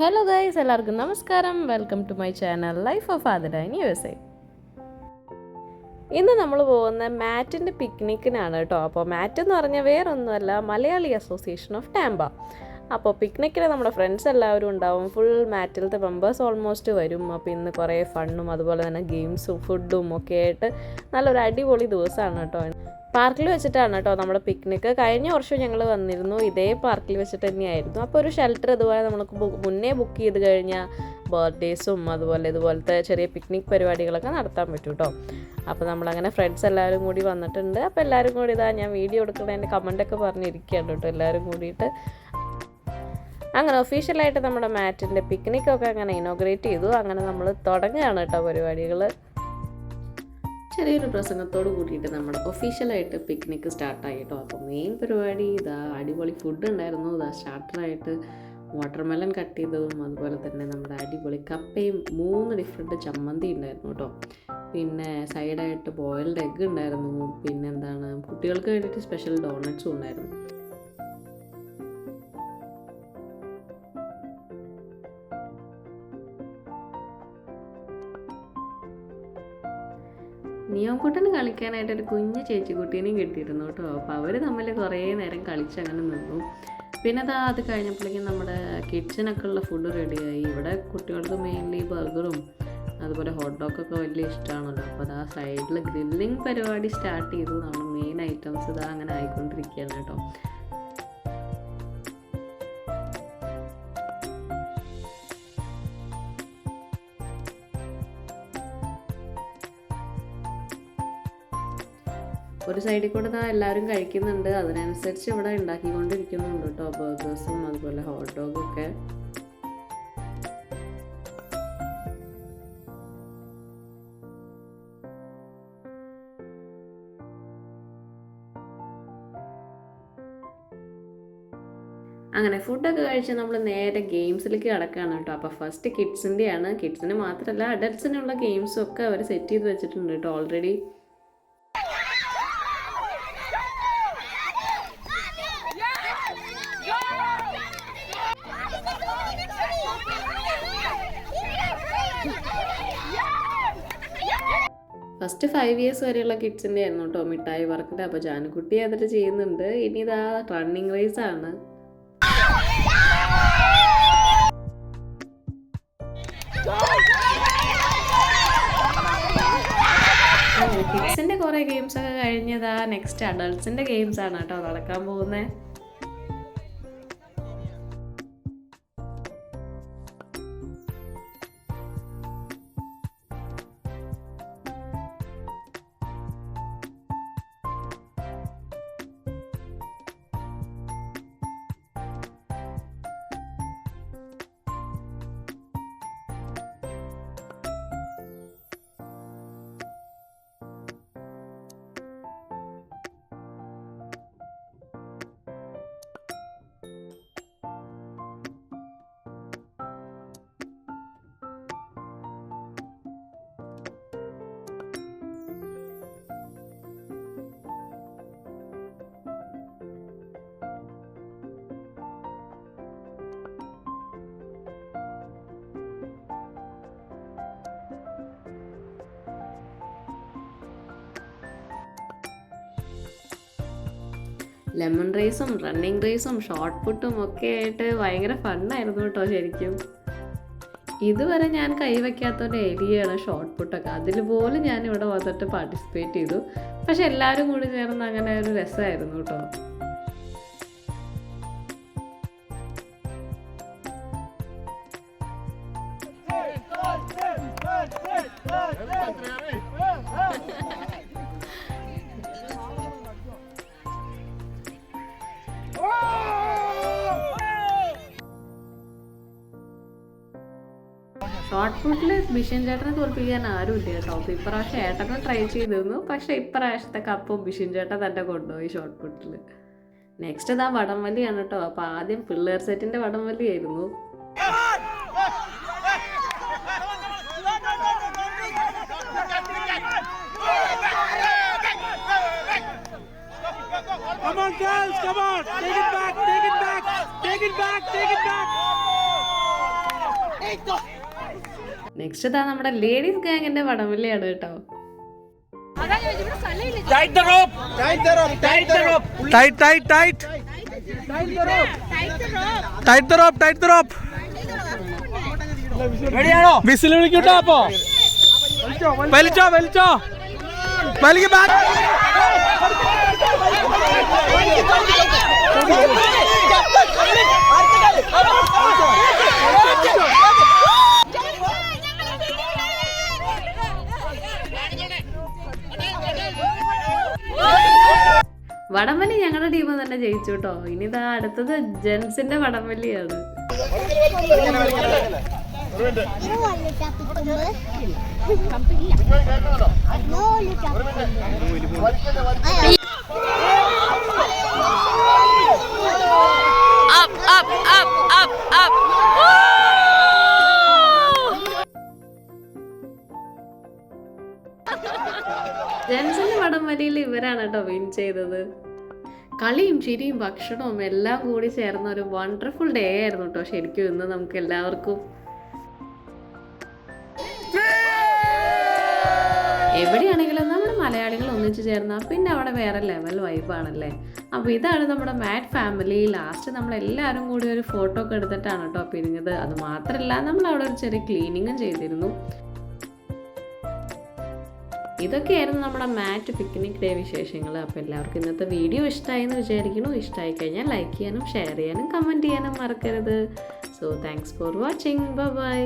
Hello guys എല്ലാവർക്കും നമസ്കാരം. Welcome to my channel life of Adara in U S A ഇന്ന് നമ്മൾ പോകുന്ന മാറ്റിന്റെ പിക്നിക്കിനാണ് കേട്ടോ. അപ്പോൾ മാറ്റ് എന്ന് പറഞ്ഞാൽ വേറൊന്നുമല്ല മലയാളി അസോസിയേഷൻ ഓഫ് ടാമ്പ അപ്പോൾ പിക്നിക്കിൽ നമ്മുടെ ഫ്രണ്ട്സ് എല്ലാവരും ഉണ്ടാവും. ഫുൾ മാറ്റിലത്തെ മെമ്പേഴ്സ് ഓൾമോസ്റ്റ് വരും. അപ്പോൾ ഇന്ന് കുറേ ഫണ്ണും അതുപോലെ തന്നെ ഗെയിംസും ഫുഡും ഒക്കെ ആയിട്ട് നല്ലൊരു അടിപൊളി ദിവസമാണ് കേട്ടോ. പാർക്കിൽ വെച്ചിട്ടാണ് കേട്ടോ നമ്മുടെ പിക്നിക്ക് കഴിഞ്ഞ വർഷം ഞങ്ങൾ വന്നിരുന്നു ഇതേ പാർക്കിൽ വെച്ചിട്ട് തന്നെയായിരുന്നു. അപ്പോൾ ഒരു ഷെൽട്ടർ ഇതുപോലെ നമുക്ക് മുന്നേ ബുക്ക് ചെയ്ത് കഴിഞ്ഞാൽ ബർത്ത്ഡേസും അതുപോലെ ഇതുപോലത്തെ ചെറിയ പിക്നിക് പരിപാടികളൊക്കെ നടത്താൻ പറ്റും കേട്ടോ അപ്പോൾ നമ്മളങ്ങനെ ഫ്രണ്ട്സ് എല്ലാവരും കൂടി വന്നിട്ടുണ്ട്. അപ്പോൾ എല്ലാവരും കൂടി ഇതാ ഞാൻ വീഡിയോ എടുക്കുന്നതിന്റെ കമന്റൊക്കെ പറഞ്ഞിരിക്കുകയാണ് കേട്ടോ എല്ലാവരും കൂടിയിട്ട്. അങ്ങനെ ഒഫീഷ്യലായിട്ട് നമ്മുടെ മാറ്റിന്റെ പിക്നിക്കൊക്കെ അങ്ങനെ ഇനോഗ്രേറ്റ് ചെയ്തു. അങ്ങനെ നമ്മൾ തുടങ്ങുകയാണ് കേട്ടോ പരിപാടികൾ ചെറിയൊരു പ്രസംഗത്തോട് കൂടിയിട്ട് നമ്മുടെ ഒഫീഷ്യലായിട്ട് പിക്നിക്ക് സ്റ്റാർട്ടായി കേട്ടോ. അപ്പോൾ മെയിൻ പരിപാടി ഇതാ അടിപൊളി ഫുഡ് ഉണ്ടായിരുന്നു. ഇതാ സ്റ്റാർട്ടറായിട്ട് വാട്ടർമെലൺ കട്ട് ചെയ്തതും അതുപോലെ തന്നെ നമ്മുടെ അടിപൊളി കപ്പയും മൂന്ന് ഡിഫറെന്റ് ചമ്മന്തി ഉണ്ടായിരുന്നു കേട്ടോ. പിന്നെ സൈഡായിട്ട് ബോയിൽഡ് എഗ്ഗ് ഉണ്ടായിരുന്നു. പിന്നെ എന്താണ് കുട്ടികൾക്ക് വേണ്ടിയിട്ട് സ്പെഷ്യൽ ഡോണറ്റ്സും ഉണ്ടായിരുന്നു. നിയോക്കുട്ടന് കളിക്കാനായിട്ട് ഒരു കുഞ്ഞു ചേച്ചിക്കുട്ടീനെയും കിട്ടിയിരുന്നു കേട്ടോ. അപ്പോൾ അവർ തമ്മിൽ കുറേ നേരം കളിച്ചങ്ങനെ നിന്നു. പിന്നെ അതാ അത് കഴിഞ്ഞപ്പോഴേക്കും നമ്മുടെ കിച്ചനൊക്കെ ഉള്ള ഫുഡ് റെഡിയായി ഇവിടെ കുട്ടികൾക്ക് മെയിൻലി ബർഗറും അതുപോലെ ഹോട്ട് ഡോഗൊക്കെ വലിയ ഇഷ്ടമാണല്ലോ അപ്പോൾ അതാ സൈഡിൽ ഗ്രില്ലിംഗ് പരിപാടി സ്റ്റാർട്ട് ചെയ്തു. നമ്മൾ മെയിൻ ഐറ്റംസ് ഇതാ അങ്ങനെ ആയിക്കൊണ്ടിരിക്കുകയാണ് കേട്ടോ. ഒരു സൈഡിൽ കൂടെ ഇതാ എല്ലാവരും കഴിക്കുന്നുണ്ട്. അതിനനുസരിച്ച് ഇവിടെ ഉണ്ടാക്കിക്കൊണ്ടിരിക്കുന്നുണ്ട് കേട്ടോ. ബർഗേഴ്സും അതുപോലെ ഹോട്ട് ഡോഗും ഒക്കെ. അങ്ങനെ ഫുഡൊക്കെ കഴിച്ച് നമ്മൾ നേരെ ഗെയിംസിലേക്ക് കിടക്കുകയാണ് കേട്ടോ. അപ്പോൾ ഫസ്റ്റ് കിഡ്സിന്റെയാണ് കിഡ്സിന് മാത്രമല്ല അഡൽട്സിനുള്ള ഗെയിംസും ഒക്കെ അവർ സെറ്റ് ചെയ്ത് വെച്ചിട്ടുണ്ട് കേട്ടോ. ഓൾറെഡി ഫസ്റ്റ് ഫൈവ് ഇയേഴ്സ് വരെയുള്ള കിഡ്സിന്റെ ആയിരുന്നു കേട്ടോ മിഠായി വർക്കിന്റെ അപ്പോൾ ജാനുക്കുട്ടി അതിൽ ചെയ്യുന്നുണ്ട്. ഇനി ഇതാ റണ്ണിങ് റേസ് ആണ്. കിഡ്സിന്റെ കുറേ ഗെയിംസ് ഒക്കെ കഴിഞ്ഞതാ നെക്സ്റ്റ് അഡൾട്ട്സിന്റെ ഗെയിംസ് ആണ് കേട്ടോ നടക്കാൻ പോകുന്നത് ലെമൺ റേസും റണ്ണിങ് റേസും ഷോർട്ട് പുട്ടും ഒക്കെ ആയിട്ട് ഭയങ്കര ഫണ്ണായിരുന്നു കേട്ടോ ശരിക്കും. ഇതുവരെ ഞാൻ കൈവയ്ക്കാത്ത ഒരു ഏരിയയാണ് ഷോർട്ട് പുട്ടൊക്കെ. അതിൽ പോലും ഞാൻ ഇവിടെ വന്നിട്ട് പാർട്ടിസിപ്പേറ്റ് ചെയ്തു. പക്ഷെ എല്ലാവരും കൂടി ചേർന്ന് അങ്ങനെ ഒരു രസമായിരുന്നു കേട്ടോ. ഷോർട്ട് പുട്ടിൽ ബിഷൻ ചേട്ടനെ തോൽപ്പിക്കാൻ ആരുമില്ല കേട്ടോ. അപ്പോൾ ഇപ്രാവശ്യം ഏട്ടനും ട്രൈ ചെയ്തിരുന്നു. പക്ഷേ ഇപ്രാവശ്യത്തെ കപ്പും ബിഷൻ ചേട്ടൻ തന്നെ കൊണ്ടുപോയി ഷോർട്ട് ഫുട്ടിൽ നെക്സ്റ്റ് ഇതാ വടംവലിയാണ് കേട്ടോ. അപ്പോൾ ആദ്യം പിള്ളേർ സെറ്റിന്റെ വടംവലിയായിരുന്നു. Come on, girls, come on. Take it back, take it back, take it back, take it back. Next ഇതാ നമ്മുടെ ലേഡീസ് ഗാങ്ങിന്റെ വടംവലിയാണ് കേട്ടോ? വിസിൽ വിളിക്കട്ടോ അപ്പോ വലിച്ചോ വലിച്ചോ വലിക്ക് ബാക്ക് വടംവലി ഞങ്ങളുടെ ടീം തന്നെ ജയിച്ചു കേട്ടോ ഇനി ഇതാ അടുത്തത് ജെൻസിന്റെ വടംവലിയാണ്. ജെൻസിന്റെ വടംവലിയിൽ ഇവരാണ് കേട്ടോ വിൻ ചെയ്തത്. കളിയും ചിരിയും ഭക്ഷണവും എല്ലാം കൂടി ചേർന്ന ഒരു വണ്ടർഫുൾ ഡേ ആയിരുന്നു കേട്ടോ ശരിക്കും ഇന്ന് നമുക്ക് എല്ലാവർക്കും. എവിടെയാണെങ്കിലും നമ്മൾ മലയാളികൾ ഒന്നിച്ചു ചേർന്നാൽ പിന്നെ അവിടെ വേറെ ലെവൽ വൈബാണല്ലേ അപ്പോൾ ഇതാണ് നമ്മുടെ മാറ്റ് ഫാമിലി ലാസ്റ്റ് നമ്മൾ എല്ലാവരും കൂടി ഒരു ഫോട്ടോ ഒക്കെ എടുത്തിട്ടാണ് കേട്ടോ പിരിഞ്ഞത്. അത് മാത്രമല്ല നമ്മൾ അവിടെ ഒരു ചെറിയ ക്ലീനിങ്ങും ചെയ്തിരുന്നു. ഇതൊക്കെയായിരുന്നു നമ്മുടെ മാറ്റ് പിക്നിക് ഡേ വിശേഷങ്ങൾ. അപ്പോൾ എല്ലാവർക്കും ഇന്നത്തെ വീഡിയോ ഇഷ്ടമായി എന്ന് വിചാരിക്കുന്നു. ഇഷ്ടമായി കഴിഞ്ഞാൽ ലൈക്ക് ചെയ്യാനും ഷെയർ ചെയ്യാനും കമന്റ് ചെയ്യാനും മറക്കരുത്. So thanks for watching bye